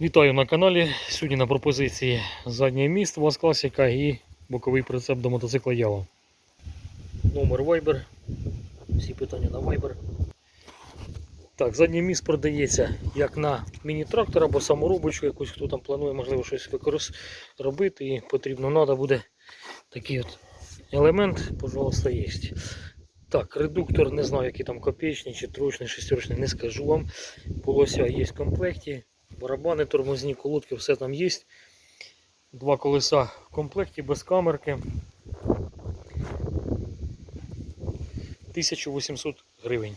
Вітаю на каналі. Сьогодні на пропозиції заднє міст ВАЗ Класіка і боковий прицеп до мотоцикла Ява. Номер Viber. Всі питання на Viber. Так, задній міст продається як на міні-трактор або саморобочку якусь, хто там планує, можливо, щось робити і потрібно треба буде такий от елемент, пожалуйста, є. Так, редуктор, не знаю, який там копеечний чи трочний, шестерочний, не скажу вам. Полося є в комплекті. Барабани, тормозні, колодки, все там є. Два колеса в комплекті без камерки. 1800 гривень.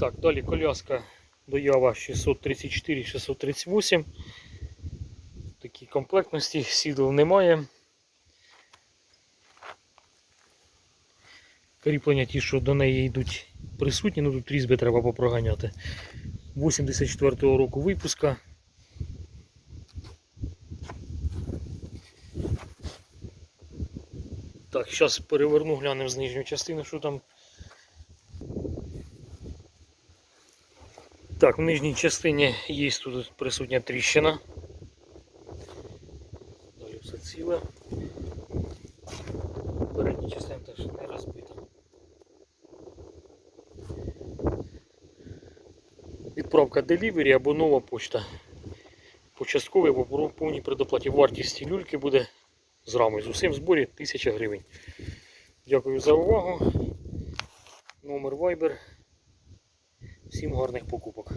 Так, далі коляска до Ява 634-638. Такі комплектності, сідл немає. Кріплення ті, що до неї йдуть присутні, ну тут різьби треба попроганяти. 84-го року випуска. Так, зараз переверну, глянемо з нижньої частини, що там. Так, в нижній частині є тут присутня тріщина. Далі все ціле. Відправка делівері або нова почта. Початковий або повній предоплаті. Вартість люльки буде з рамою. З усім зборі 1000 гривень. Дякую за увагу. Номер Viber. Всім гарних покупок.